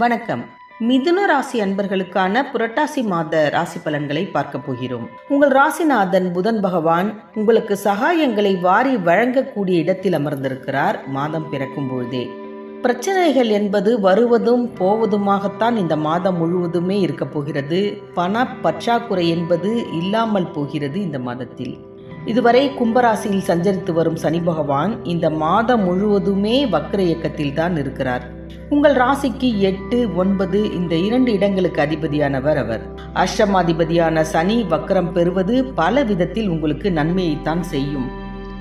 வணக்கம். மிதுன ராசி அன்பர்களுக்கான புரட்டாசி மாத ராசி பலன்களை பார்க்க போகிறோம். உங்கள் ராசிநாதன் புதன் பகவான் உங்களுக்கு சகாயங்களை வாரி வழங்கக்கூடிய இடத்தில் அமர்ந்திருக்கிறார். மாதம் பிறக்கும் பொழுதே. பிரச்சனைகள் என்பது வருவதும் போவதுமாகத்தான் இந்த மாதம் முழுவதுமே இருக்க போகிறது. பண பற்றாக்குறை என்பது இல்லாமல் போகிறது இந்த மாதத்தில். இதுவரை கும்பராசியில் சஞ்சரித்து வரும் சனி பகவான் இந்த மாதம் முழுவதுமே வக்ர இயக்கத்தில் தான் இருக்கிறார். உங்கள் ராசிக்கு எட்டு ஒன்பது இந்த இரண்டு இடங்களுக்கு அதிபதியானவர் அவர். அஷ்டமாதிபதியான சனி வக்ரம் பெறுவது பல விதத்தில் உங்களுக்கு நன்மையைத்தான் செய்யும்.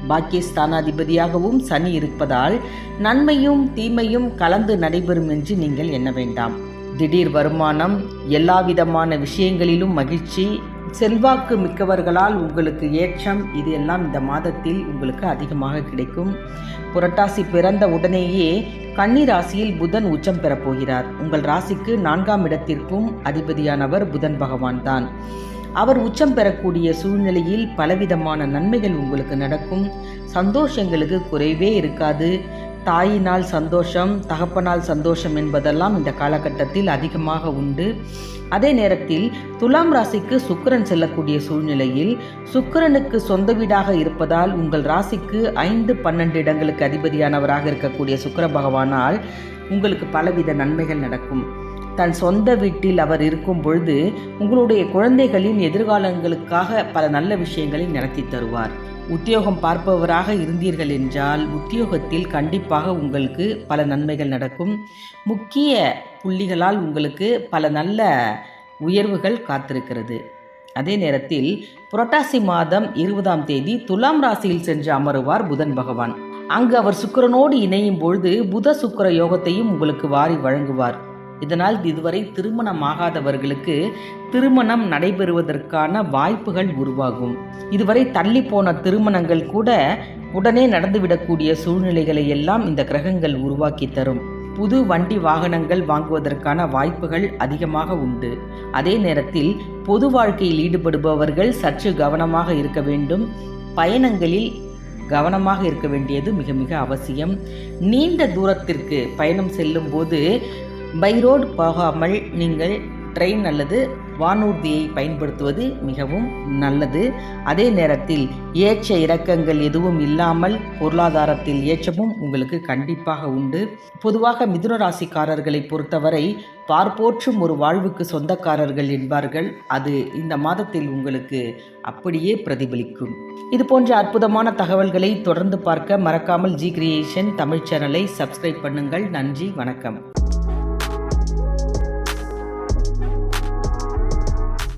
பாக்கியஸ்தானாதிபதியாகவும் சனி இருப்பதால் நன்மையும் தீமையும் கலந்து நடைபெறும் என்று நீங்கள் எண்ண வேண்டாம். திடீர் வருமானம் எல்லா விதமான விஷயங்களிலும் மகிழ்ச்சி செல்வாக்கு மிக்கவர்களால் உங்களுக்கு ஏற்றம் இது எல்லாம் இந்த மாதத்தில் உங்களுக்கு அதிகமாக கிடைக்கும். புரட்டாசி பிறந்த உடனேயே கன்னி ராசியில் புதன் உச்சம் பெறப்போகிறார் உங்கள் ராசிக்கு நான்காம் இடத்திற்கும் அதிபதியானவர் புதன் பகவான் தான். அவர் உச்சம் பெறக்கூடிய சூழ்நிலையில் பலவிதமான நன்மைகள் உங்களுக்கு நடக்கும். சந்தோஷங்களுக்கு குறைவே இருக்காது. தாயினால் சந்தோஷம் தகப்பனால் சந்தோஷம் என்பதெல்லாம் இந்த காலகட்டத்தில் அதிகமாக உண்டு. அதே நேரத்தில் துலாம் ராசிக்கு சுக்கிரன் செல்லக்கூடிய சூழ்நிலையில் சுக்கிரனுக்கு சொந்த வீடாக இருப்பதால் உங்கள் ராசிக்கு ஐந்து பன்னெண்டு இடங்களுக்கு அதிபதியானவராக இருக்கக்கூடிய சுக்கர பகவானால் உங்களுக்கு பலவித நன்மைகள் நடக்கும். தன் சொந்த வீட்டில் அவர் இருக்கும் பொழுது உங்களுடைய குழந்தைகளின் எதிர்காலங்களுக்காக பல நல்ல விஷயங்களை நடத்தி தருவார். உத்தியோகம் பார்ப்பவராக இருந்தீர்கள் என்றால் உத்தியோகத்தில் கண்டிப்பாக உங்களுக்கு பல நன்மைகள் நடக்கும். முக்கிய புள்ளிகளால் உங்களுக்கு பல நல்ல உயர்வுகள் காத்திருக்கிறது. அதே நேரத்தில் புரட்டாசி மாதம் இருபதாம் தேதி துலாம் ராசியில் சென்று அமருவார் புதன் பகவான். அங்கு அவர் சுக்கிரனோடு இணையும் பொழுது புத சுக்கர யோகத்தையும் உங்களுக்கு வாரி வழங்குவார். இதனால் இதுவரை திருமணமாகாதவர்களுக்கு திருமணம் நடைபெறுவதற்கான வாய்ப்புகள் உருவாகும். இதுவரை தள்ளி போன திருமணங்கள் கூட உடனே நடந்துவிடக்கூடிய சூழ்நிலைகளை எல்லாம் இந்த கிரகங்கள் உருவாக்கி தரும். புது வண்டி வாகனங்கள் வாங்குவதற்கான வாய்ப்புகள் அதிகமாக உண்டு. அதே நேரத்தில் பொது வாழ்க்கையில் ஈடுபடுபவர்கள் சற்று கவனமாக இருக்க வேண்டும். பயணங்களில் கவனமாக இருக்க வேண்டியது மிக மிக அவசியம். நீண்ட தூரத்திற்கு பயணம் செல்லும் போது பை ரோடு போகாமல் நீங்கள் ட்ரெயின் அல்லது வானூர்தியை பயன்படுத்துவது மிகவும் நல்லது. அதே நேரத்தில் ஏற்ற இறக்கங்கள் எதுவும் இல்லாமல் பொருளாதாரத்தில் ஏற்றமும் உங்களுக்கு கண்டிப்பாக உண்டு. பொதுவாக மிதுன ராசிக்காரர்களை பொறுத்தவரை பார்ப்போற்றும் ஒரு வாழ்வுக்கு சொந்தக்காரர்கள் என்பார்கள். அது இந்த மாதத்தில் உங்களுக்கு அப்படியே பிரதிபலிக்கும். இது போன்ற அற்புதமான தகவல்களை தொடர்ந்து பார்க்க மறக்காமல் ஜி கிரியேஷன் தமிழ் சேனலை சப்ஸ்கிரைப் பண்ணுங்கள். நன்றி வணக்கம்.